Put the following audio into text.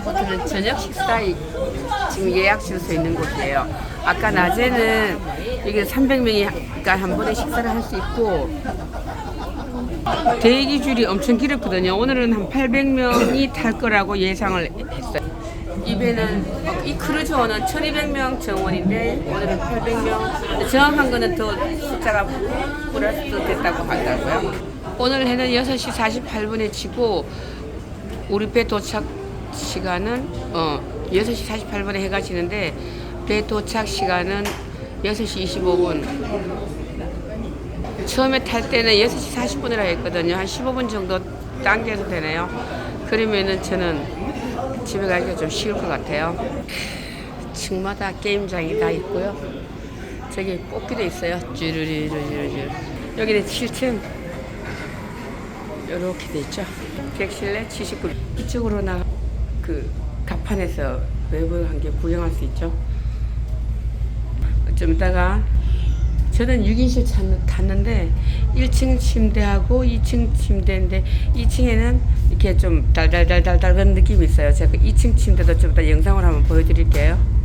9시부터는 저녁 식사 이- 지금 예약 줄수 있는 곳이에요. 아까 낮에는 여기 300명이 한 번에 식사를 할 수 있고 대기 줄이 엄청 길었거든요. 오늘은 한 800명이 탈 거라고 예상을 했어요. 이 배는 이 크루즈원은 1200명 정원인데 오늘은 800명 정확한 거는 더 숫자가 플러스 됐다고 하더라고요 오늘 해는 6시 48분에 치고 우리 배 도착 시간은 어 6시 48분에 해가 지는데 배 도착 시간은 6시 25분 처음에 탈 때는 6시 40분이라 했거든요. 한 15분 정도 당겨도 되네요. 그러면은 저는 집에 가기가 좀 쉬울 것 같아요. 층마다 게임장이 다 있고요. 저기 뽑기도 있어요. 쭈르르르르르. 여기는 7층. 이렇게 돼 있죠. 객실내 79. 이쪽으로 나 그 가판에서 외부 한개 구경할 수 있죠. 좀 이따가 저는 6인실 탔는데 1층 침대하고 2층 침대인데 2층에는 이렇게 좀 달달달달달 그런 느낌이 있어요. 제가 2층 침대도 좀 이따 영상으로 한번 보여드릴게요.